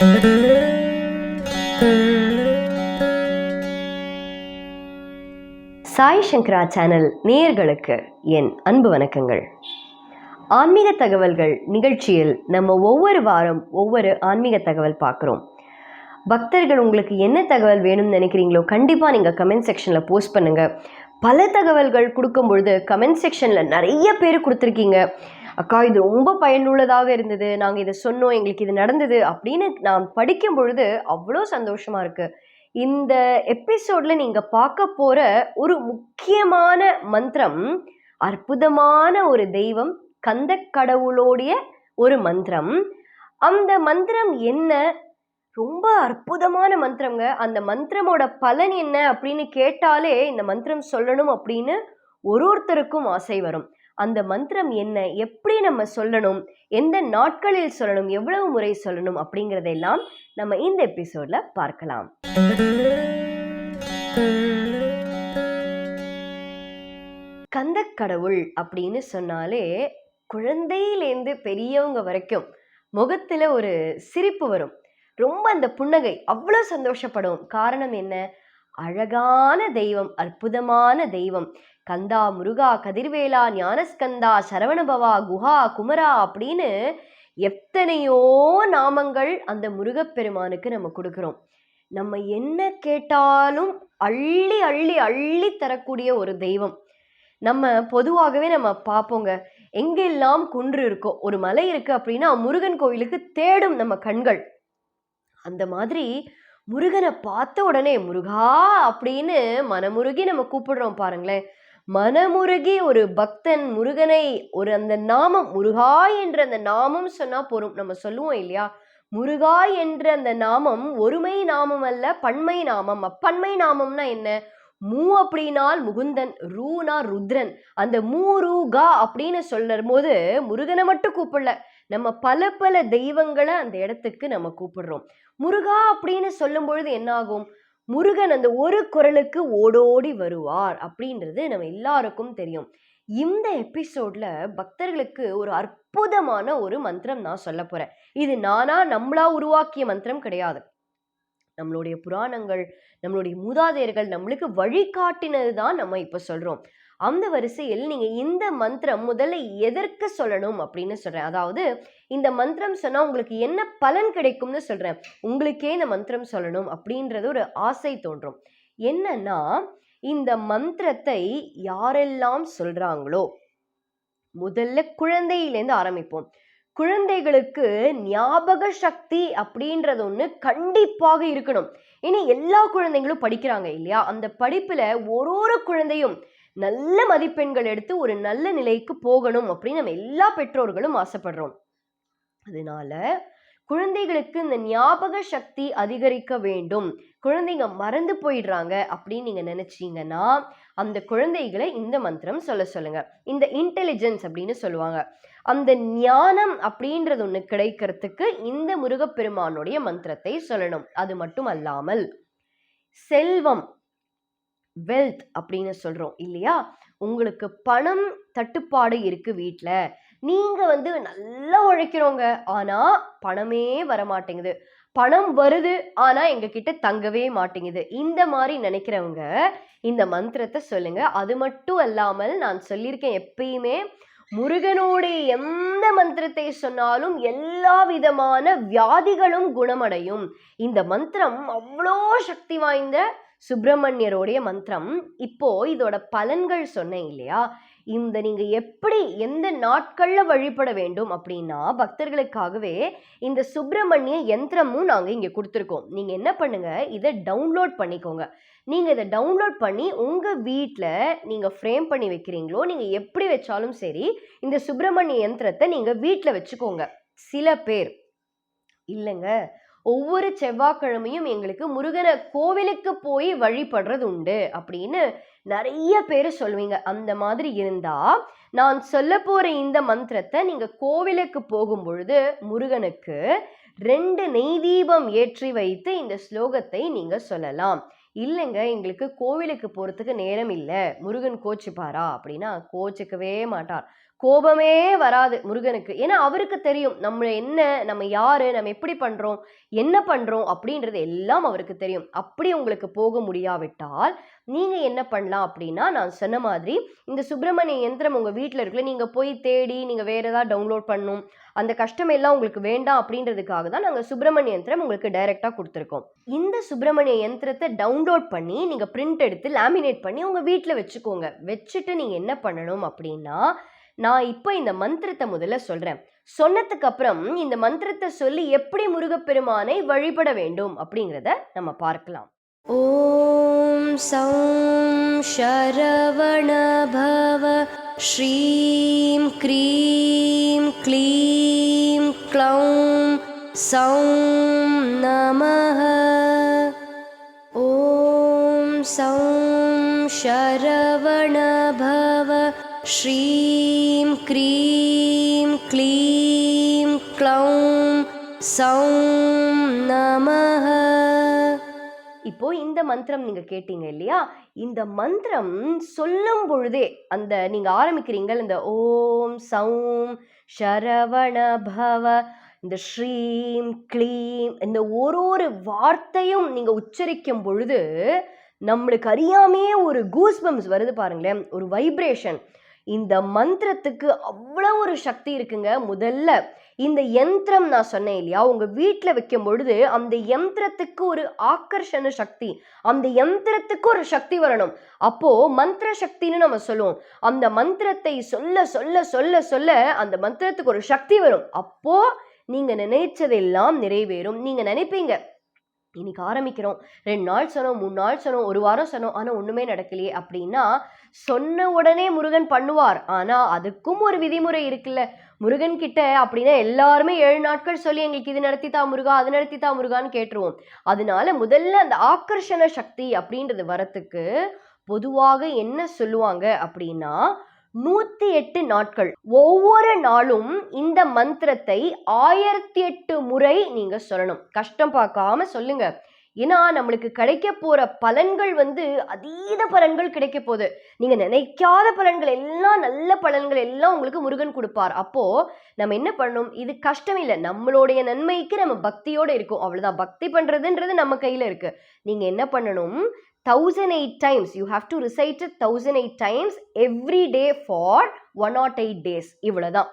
சாய் சங்கரா channel நேயர்களுக்கு என் அன்பு வணக்கங்கள். ஆன்மீக தகவல்கள் நிகழ்ச்சியில் நம்ம ஒவ்வொரு வாரம் ஒவ்வொரு ஆன்மீக தகவல் பார்க்குறோம். பக்தர்கள் உங்களுக்கு என்ன தகவல் வேணும்னு நினைக்கிறீங்களோ கண்டிப்பாக நீங்கள் கமெண்ட் செக்ஷனில் போஸ்ட் பண்ணுங்கள் பல தகவல்கள் கொடுக்கும் பொழுது கமெண்ட் செக்ஷனில் நிறைய பேர் கொடுத்துருக்கீங்க. அக்கா இது ரொம்ப பயனுள்ளதாக இருந்தது. நாங்கள் இதை சொன்னோம் எங்களுக்கு இது நடந்தது அப்படின்னு நான் படிக்கும் பொழுது அவ்வளோ சந்தோஷமாக இருக்குது இந்த எபிசோடில் நீங்கள் பார்க்க போகிற ஒரு முக்கியமான மந்திரம் அற்புதமான ஒரு தெய்வம் கந்த கடவுளோடைய ஒரு மந்திரம். அந்த மந்திரம் என்ன? ரொம்ப அற்புதமான மந்திரங்க. அந்த மந்திரமோட பலன் என்ன அப்படின்னு கேட்டாலே இந்த மந்திரம் சொல்லணும் அப்படின்னு ஒரு ஒருத்தருக்கும் ஆசை வரும். அந்த மந்திரம் என்ன? எப்படி நம்ம சொல்லணும்? எந்த நாட்களில் சொல்லணும்? எவ்வளவு முறை சொல்லணும்? அப்படிங்கிறதெல்லாம் நம்ம இந்த எபிசோட்ல பார்க்கலாம். கந்தக்கடவுள் அப்படின்னு சொன்னாலே குழந்தையிலேருந்து பெரியவங்க வரைக்கும் முகத்துல ஒரு சிரிப்பு வரும். ரொம்ப அந்த புன்னகை அவ்வளோ சந்தோஷப்படும். காரணம் என்ன? அழகான தெய்வம் அற்புதமான தெய்வம். கந்தா முருகா கதிர்வேலா ஞானஸ்கந்தா சரவணபவா குஹா குமரா அப்படின்னு எத்தனையோ நாமங்கள் அந்த முருகப்பெருமானுக்கு நம்ம கொடுக்குறோம். நம்ம என்ன கேட்டாலும் அள்ளி அள்ளி அள்ளி தரக்கூடிய ஒரு தெய்வம். நம்ம பொதுவாகவே நம்ம பார்ப்போங்க. எங்கெல்லாம் குன்று இருக்கோ ஒரு மலை இருக்கு அப்படின்னா முருகன் கோயிலுக்கு தேடும் நம்ம கண்கள். அந்த மாதிரி முருகனை பார்த்த உடனே முருகா அப்படின்னு மனமுருகி நம்ம கூப்பிடுறோம் பாருங்களேன். மனமுருகி ஒரு பக்தன் முருகனை ஒரு அந்த நாமம் முருகா என்ற அந்த நாமம் சொன்னா போரும் நம்ம சொல்லுவோம் இல்லையா? முருகா என்ற அந்த நாமம் ஒருமை நாமம் அல்ல பன்மை நாமம். அப்பன்மை நாமம்னா என்ன? மூ அப்படின்னால் முகுந்தன் ரூனா ருத்ரன். அந்த மூ ரூ கா அப்படின்னு சொல்லும் போது முருகனை மட்டும் கூப்பிடல. நம்ம பல பல தெய்வங்களை அந்த இடத்துக்கு நம்ம கூப்பிடுறோம். முருகா அப்படின்னு சொல்லும் பொழுது என்னாகும்? முருகன் அந்த ஒரு குரலுக்கு ஓடோடி வருவார் அப்படின்றது நம்ம எல்லாருக்கும் தெரியும். இந்த எபிசோட்ல பக்தர்களுக்கு ஒரு அற்புதமான ஒரு மந்திரம் நான் சொல்ல போறேன். இது நானா நம்மளா உருவாக்கிய மந்திரம் கிடையாது. நம்மளுடைய புராணங்கள் நம்மளுடைய மூதாதையர்கள் நம்மளுக்கு வழிகாட்டினது தான் நம்ம இப்போ சொல்றோம். அந்த வரிசையில் நீங்கள் இந்த மந்திரம் முதல்ல எதற்கு சொல்லணும் அப்படின்னு சொல்கிறேன் அதாவது இந்த மந்திரம் சொன்னால் உங்களுக்கு என்ன பலன் கிடைக்கும்னு சொல்கிறேன் உங்களுக்கே இந்த மந்திரம் சொல்லணும் அப்படின்றது ஒரு ஆசை தோன்றும். என்னன்னா இந்த மந்திரத்தை யாரெல்லாம் சொல்கிறாங்களோ முதல்ல குழந்தையிலேருந்து ஆரம்பிப்போம். குழந்தைகளுக்கு ஞாபக சக்தி அப்படின்றது ஒன்று கண்டிப்பாக இருக்கணும். இனி எல்லா குழந்தைங்களும் படிக்கிறாங்க இல்லையா? அந்த படிப்பில் ஒரு ஒரு குழந்தையும் நல்ல மதிப்பெண்கள் எடுத்து ஒரு நல்ல நிலைக்கு போகணும் அப்படின்னு நம்ம எல்லா பெற்றோர்களும் ஆசைப்படுறோம். அதனால குழந்தைகளுக்கு இந்த ஞாபக சக்தி அதிகரிக்க வேண்டும். குழந்தைங்க மறந்து போயிடுறாங்க அப்படின்னு நீங்க நினைச்சீங்கன்னா அந்த குழந்தைகளை இந்த மந்திரம் சொல்ல சொல்லுங்க. இந்த இன்டெலிஜென்ஸ் அப்படின்னு சொல்லுவாங்க. அந்த ஞானம் அப்படின்றது ஒன்று கிடைக்கிறதுக்கு இந்த முருகப்பெருமானுடைய மந்திரத்தை சொல்லணும். அது மட்டும் அல்லாமல் செல்வம் வெல்த் அப்படின்னு சொல்கிறோம் இல்லையா? உங்களுக்கு பணம் தட்டுப்பாடு இருக்குது வீட்டில் நீங்கள் வந்து நல்லா உழைக்கிறோங்க ஆனால் பணமே வர மாட்டேங்குது பணம் வருது ஆனால் எங்ககிட்ட தங்கவே மாட்டேங்குது. இந்த மாதிரி நினைக்கிறவங்க இந்த மந்திரத்தை சொல்லுங்கள் அது மட்டும் அல்லாமல் நான் சொல்லியிருக்கேன் எப்பயுமே முருகனோடைய எந்த மந்திரத்தை சொன்னாலும் எல்லா விதமான வியாதிகளும் குணமடையும். இந்த மந்திரம் அவ்வளோ சக்தி வாய்ந்த சுப்பிரமணியருடைய மந்திரம். இப்போ இதோட பலன்கள் சொன்னேன் இல்லையா? இந்த நீங்க எப்படி எந்த நாட்கள்ல வழிபட வேண்டும் அப்படின்னா பக்தர்களுக்காகவே இந்த சுப்பிரமணிய யந்திரமும் நாங்க இங்க கொடுத்துருக்கோம். நீங்க என்ன பண்ணுங்க இதை டவுன்லோட் பண்ணிக்கோங்க. நீங்க இதை டவுன்லோட் பண்ணி உங்க வீட்டில் நீங்க ஃப்ரேம் பண்ணி வைக்கிறீங்களோ நீங்க எப்படி வச்சாலும் சரி இந்த சுப்பிரமணிய யந்திரத்தை நீங்க வீட்டில் வச்சுக்கோங்க. சில பேர். இல்லைங்க. ஒவ்வொரு செவ்வாய்க்கிழமையும் எங்களுக்கு முருகனை கோவிலுக்கு போய் வழிபடுறது உண்டு அப்படின்னு நிறைய பேர் சொல்லுவீங்க அந்த மாதிரி இருந்தா நான் சொல்ல போற இந்த மந்திரத்தை நீங்க கோவிலுக்கு போகும் பொழுது முருகனுக்கு ரெண்டு நெய் தீபம் ஏற்றி வைத்து இந்த ஸ்லோகத்தை நீங்க சொல்லலாம். இல்லைங்க எங்களுக்கு கோவிலுக்கு போகிறதுக்கு நேரம் இல்லை. முருகன் கோச்சுப்பாரா? அப்படின்னா கோச்சிக்கவே மாட்டார். கோபமே வராது முருகனுக்கு. ஏன்னா அவருக்கு தெரியும் நம்ம என்ன நம்ம யாரு நம்ம எப்படி பண்றோம் என்ன பண்றோம் அப்படின்றது எல்லாம் அவருக்கு தெரியும். அப்படி உங்களுக்கு போக முடியாவிட்டால் நீங்கள் என்ன பண்ணலாம் அப்படின்னா நான் சொன்ன மாதிரி இந்த சுப்பிரமணிய யந்திரம் உங்கள் வீட்டில் இருக்குல்ல நீங்கள் போய் தேடி நீங்கள் வேறு ஏதாவது டவுன்லோட் பண்ணும் அந்த கஷ்டம் எல்லாம் உங்களுக்கு வேண்டாம் அப்படின்றதுக்காக தான் நாங்கள் சுப்பிரமணிய யந்திரம் உங்களுக்கு டைரெக்டாக கொடுத்துருக்கோம். இந்த சுப்பிரமணிய யந்திரத்தை டவுன்லோட் பண்ணி நீங்கள் பிரிண்ட் எடுத்து லேமினேட் பண்ணி உங்கள் வீட்டில் வச்சுக்கோங்க. வச்சுட்டு நீங்கள் என்ன பண்ணணும் அப்படின்னா நான் இப்போ இந்த மந்திரத்தை முதல்ல சொல்கிறேன் சொன்னதுக்கு அப்புறம் இந்த மந்திரத்தை சொல்லி எப்படி முருகப்பெருமானை வழிபட வேண்டும் அப்படிங்கிறத நம்ம பார்க்கலாம். ॐ सौं शरवणभव श्रीं क्रीं क्लीं क्लौं सौं नमः। ॐ सौं शरवणभव श्रीं क्रीं क्लीं क्लौं सौं இப்போ இந்த மந்திரம் நீங்க கேட்டீங்க இல்லையா? இந்த மந்திரம் சொல்லும் பொழுதே அந்த நீங்க ஆரம்பிக்கிறீங்கள் இந்த ஓம் சௌம் சரவண பவ இந்த ஸ்ரீம் க்ளீம் இந்த ஒரு ஒரு வார்த்தையும் நீங்க உச்சரிக்கும் பொழுது நம்மளுக்கு அறியாமையே ஒரு கூஸ்பம்ஸ் வருது பாருங்களேன் ஒரு வைப்ரேஷன் இந்த மந்திரத்துக்கு அவ்வளோ ஒரு சக்தி இருக்குங்க. முதல்ல இந்த யந்திரம் நான் சொன்னேன் இல்லையா? உங்க வீட்டில் வைக்கும் பொழுது அந்த யந்திரத்துக்கு ஒரு ஆக்கர்ஷண சக்தி அந்த யந்திரத்துக்கு ஒரு சக்தி வரணும். அப்போ மந்திர சக்தின்னு நம்ம சொல்லுவோம். அந்த மந்திரத்தை சொல்ல சொல்ல சொல்ல சொல்ல அந்த மந்திரத்துக்கு ஒரு சக்தி வரும். அப்போ நீங்க நினைச்சதெல்லாம் நிறைவேறும். நீங்க நினைப்பீங்க இன்னைக்கு ஆரம்பிக்கிறோம். ரெண்டு நாள் சொன்னோம் மூணு நாள் சொன்னோம் ஒரு வாரம் சொன்னோம் ஆனால் ஒன்றுமே நடக்கலையே அப்படின்னா சொன்ன உடனே முருகன் பண்ணுவார். ஆனால் அதுக்கும் ஒரு விதிமுறை இருக்குல்ல. முருகன் கிட்ட அப்படின்னா எல்லாருமே ஏழு நாட்கள் சொல்லி எங்களுக்கு இது நடத்தித்தா முருகா அது நடத்தித்தா முருகான்னு கேட்டுருவோம். அதனால முதல்ல அந்த ஆக்கர்ஷண சக்தி அப்படின்றது வரத்துக்கு பொதுவாக என்ன சொல்லுவாங்க அப்படின்னா நூத்தி எட்டு நாட்கள். ஒவ்வொரு நாளும் இந்த மந்திரத்தை ஆயிரத்தி எட்டு முறை நீங்க சொல்லணும். கஷ்டம் பார்க்காம சொல்லுங்க. ஏன்னா நம்மளுக்கு கிடைக்க போற பலன்கள் வந்து அதீத பலன்கள் கிடைக்க போகுது. நீங்க நினைக்காத பலன்கள் எல்லாம் நல்ல பலன்கள் எல்லாம் உங்களுக்கு முருகன் கொடுப்பார். அப்போ நம்ம என்ன பண்ணணும்? இது கஷ்டம் இல்லை. நம்மளுடைய நன்மைக்கு நம்ம பக்தியோட இருக்கும். அவ்வளவுதான். பக்தி பண்றதுன்றது நம்ம கையில இருக்கு. நீங்க என்ன பண்ணணும்? Thousand eight times you have to recite thousand eight times every day for one naught eight days இவ்வளவுதான்.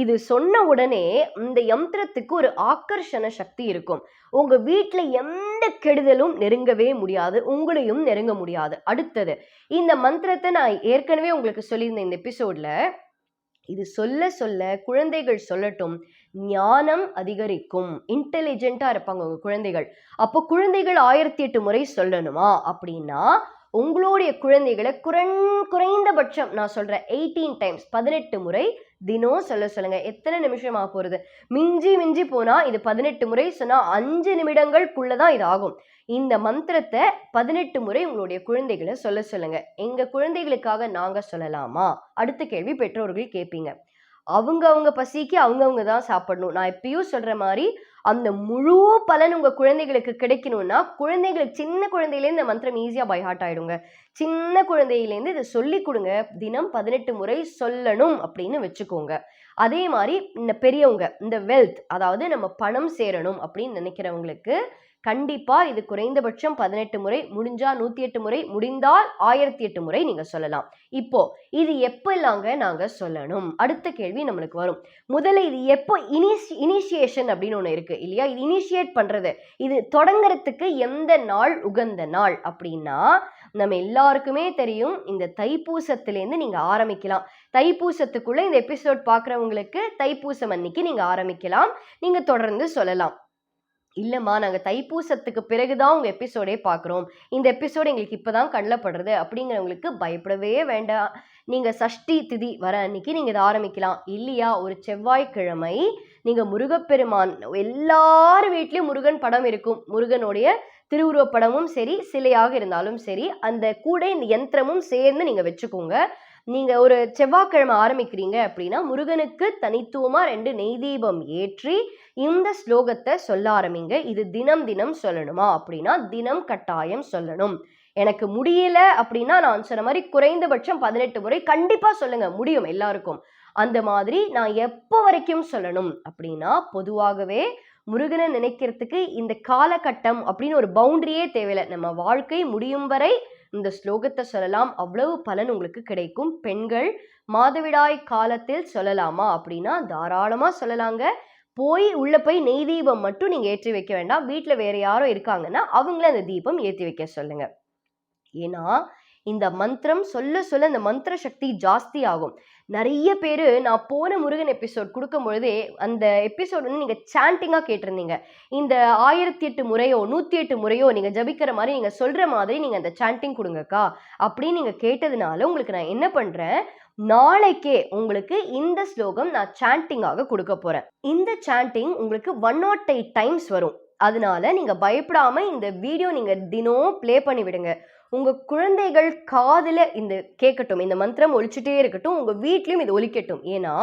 இது சொன்ன உடனே இந்த யந்திரத்துக்கு ஒரு ஆக்கர்ஷண சக்தி இருக்கும். உங்க வீட்டில் எந்த கெடுதலும் நெருங்கவே முடியாது. உங்களையும் நெருங்க முடியாது. அடுத்தது இந்த மந்திரத்தை நான் ஏற்கனவே உங்களுக்கு சொல்லியிருந்தேன் இந்த எபிசோட்ல. இது சொல்ல சொல்ல குழந்தைகள் சொல்லட்டும் ஞானம் அதிகரிக்கும். இன்டெலிஜென்ட்டா இருப்பாங்க உங்க குழந்தைகள். அப்போ குழந்தைகள் ஆயிரத்தி எட்டு முறை சொல்லணுமா அப்படின்னா உங்களுடைய குழந்தைகளை குறைந் குறைந்தபட்சம் நான் சொல்றேன் எயிட்டீன் டைம்ஸ் பதினெட்டு முறை தினம் சொல்ல சொல்லுங்க. எத்தனை நிமிஷம் ஆக போகிறது மிஞ்சி மிஞ்சி போனால் இது பதினெட்டு முறை சொன்னால் அஞ்சு நிமிடங்களுக்குள்ள தான் இது ஆகும். இந்த மந்திரத்தை பதினெட்டு முறை உங்களுடைய குழந்தைகளை சொல்ல சொல்லுங்க. எங்கள் குழந்தைகளுக்காக நாங்கள் சொல்லலாமா? அடுத்த கேள்வி பெற்றோர்கள் கேட்பீங்க அவங்க அவங்க பசிக்கு அவங்கவுங்க தான் சாப்பிடணும். நான் எப்பயும் சொல்கிற மாதிரி அந்த முழு பலன் உங்க குழந்தைகளுக்கு கிடைக்கணும்னா குழந்தைகளுக்கு சின்ன குழந்தையிலேருந்து இந்த மந்திரம் ஈஸியா பை ஹார்ட் ஆயிடுங்க. சின்ன குழந்தையிலேருந்து இதை சொல்லி கொடுங்க. தினம் பதினெட்டு முறை சொல்லணும் அப்படின்னு வச்சுக்கோங்க. அதே மாதிரி இந்த பெரியவங்க இந்த வெல்த் அதாவது நம்ம பணம் சேரணும் அப்படின்னு நினைக்கிறவங்களுக்கு கண்டிப்பா இது குறைந்தபட்சம் பதினெட்டு முறை முடிஞ்சா நூத்தி எட்டு முறை முடிந்தால் ஆயிரத்தி எட்டு முறை நீங்க சொல்லலாம். இப்போ இது எப்பெல்லாங்க நாங்க சொல்லணும்? அடுத்த கேள்வி நம்மளுக்கு வரும். முதல்ல இது எப்போ இனிஷ் இனிஷியேஷன் அப்படின்னு ஒன்று இருக்கு இல்லையா? இது இனிஷியேட் பண்றது இது தொடங்குறதுக்கு எந்த நாள் உகந்த நாள் அப்படின்னா நம்ம எல்லாருக்குமே தெரியும் இந்த தைப்பூசத்துலேருந்து நீங்க ஆரம்பிக்கலாம். தைப்பூசத்துக்குள்ள இந்த எபிசோட் பார்க்குறவங்களுக்கு தைப்பூசம் அன்னைக்கு நீங்க ஆரம்பிக்கலாம். நீங்க தொடர்ந்து சொல்லலாம். இல்லைம்மா நாங்கள் தைப்பூசத்துக்கு பிறகுதான் உங்கள் எபிசோடே பார்க்குறோம் இந்த எபிசோடு எங்களுக்கு இப்போ தான் கண்ணில் படுறது அப்படிங்கிறவங்களுக்கு பயப்படவே வேண்டாம். நீங்கள் சஷ்டி திதி வர அன்னைக்கு நீங்கள் இதை ஆரம்பிக்கலாம். இல்லையா ஒரு செவ்வாய்க்கிழமை நீங்கள் முருகப்பெருமான் எல்லார் வீட்லேயும் முருகன் படம் இருக்கும். முருகனுடைய திருவுருவப்படமும் சரி சிலையாக இருந்தாலும் சரி அந்த கூட இந்த யந்திரமும் சேர்ந்து நீங்கள் வச்சுக்கோங்க. நீங்கள் ஒரு செவ்வாய்க்கிழமை ஆரம்பிக்கிறீங்க அப்படின்னா முருகனுக்கு தனித்துவமாக ரெண்டு நெய் தீபம் ஏற்றி இந்த ஸ்லோகத்தை சொல்ல ஆரம்பிங்க. இது தினம் தினம் சொல்லணுமா? அப்படின்னா தினம் கட்டாயம் சொல்லணும். எனக்கு முடியல அப்படின்னா நான் சொன்ன மாதிரி குறைந்தபட்சம் பதினெட்டு முறை கண்டிப்பாக சொல்லுங்க. முடியும் எல்லாருக்கும். அந்த மாதிரி நான் எப்போ வரைக்கும் சொல்லணும்? அப்படின்னா பொதுவாகவே முருகனை நினைக்கிறதுக்கு இந்த காலகட்டம் அப்படின்னு ஒரு பவுண்டரியே தேவையில்லை. நம்ம வாழ்க்கை முடியும் வரை இந்த ஸ்லோகத்தை சொல்லலாம். அவ்வளவு பலன் உங்களுக்கு கிடைக்கும். பெண்கள் மாதவிடாய் காலத்தில் சொல்லலாமா? அப்படின்னா தாராளமா சொல்லலாங்க. போய் உள்ளே போய் நெய் தீபம் மட்டும் நீங்கள் ஏற்றி வைக்க வேண்டாம். வீட்டில் வேறு யாரோ இருக்காங்கன்னா அவங்கள அந்த தீபம் ஏற்றி வைக்க சொல்லுங்கள் ஏன்னா இந்த மந்திரம் சொல்ல சொல்ல இந்த மந்திர சக்தி ஜாஸ்தி ஆகும். நிறைய பேர் நான் போன முருகன் எபிசோட் கொடுக்கும் பொழுதே அந்த எபிசோட் வந்து நீங்கள் சாண்டிங்காக கேட்டிருந்தீங்க. இந்த ஆயிரத்தி எட்டு முறையோ நூற்றி எட்டு முறையோ நீங்கள் ஜபிக்கிற மாதிரி நீங்கள் சொல்கிற மாதிரி நீங்கள் அந்த சாண்டிங் கொடுங்கக்கா. அப்படின்னு நீங்கள் கேட்டதுனால உங்களுக்கு நான் என்ன பண்ணுறேன் நாளைக்கே உங்களுக்கு இந்த ஸ்லோகம் நான் சாண்டிங்காக கொடுக்க போகிறேன் இந்த சாண்டிங் உங்களுக்கு ஒன் நாட் எயிட் டைம்ஸ் வரும். அதனால நீங்கள் பயப்படாமல் இந்த வீடியோ நீங்கள் தினம் ப்ளே பண்ணி விடுங்க. உங்க குழந்தைகள் காதுல இந்த கேட்கட்டும் இந்த மந்திரம் ஒழிச்சுட்டே இருக்கட்டும் உங்க வீட்லயும் இது ஒலிக்கட்டும். ஏன்னா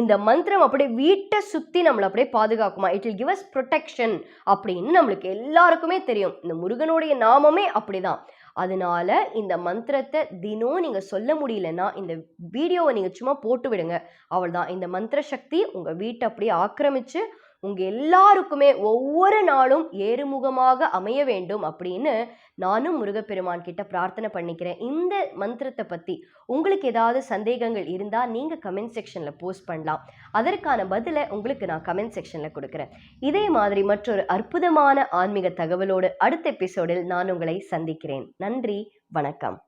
இந்த மந்திரம் அப்படியே வீட்டை சுத்தி நம்மளை அப்படியே பாதுகாக்குமா? It will give us protection அப்படின்னு நம்மளுக்கு எல்லாருக்குமே தெரியும். இந்த முருகனுடைய நாமமே அப்படிதான். அதனால இந்த மந்திரத்தை தினம் நீங்கள் சொல்ல முடியலன்னா இந்த வீடியோவை நீங்கள் சும்மா போட்டு விடுங்க. அவள்தான் இந்த மந்திர சக்தி உங்கள் வீட்டை அப்படியே ஆக்கிரமிச்சு உங்க எல்லாருக்குமே ஒவ்வொரு நாளும் ஏறுமுகமாக அமைய வேண்டும் அப்படின்னு நானும் முருகப்பெருமான் கிட்ட பிரார்த்தனை பண்ணிக்கிறேன். இந்த மந்திரத்தை பத்தி உங்களுக்கு ஏதாவது சந்தேகங்கள் இருந்தா நீங்க கமெண்ட் செக்ஷன்ல போஸ்ட் பண்ணலாம். அதற்கான பதிலை உங்களுக்கு நான் கமெண்ட் செக்ஷன்ல கொடுக்குறேன். இதே மாதிரி மற்றொரு அற்புதமான ஆன்மீக தகவலோடு அடுத்த எபிசோடில் நான் உங்களை சந்திக்கிறேன். நன்றி வணக்கம்.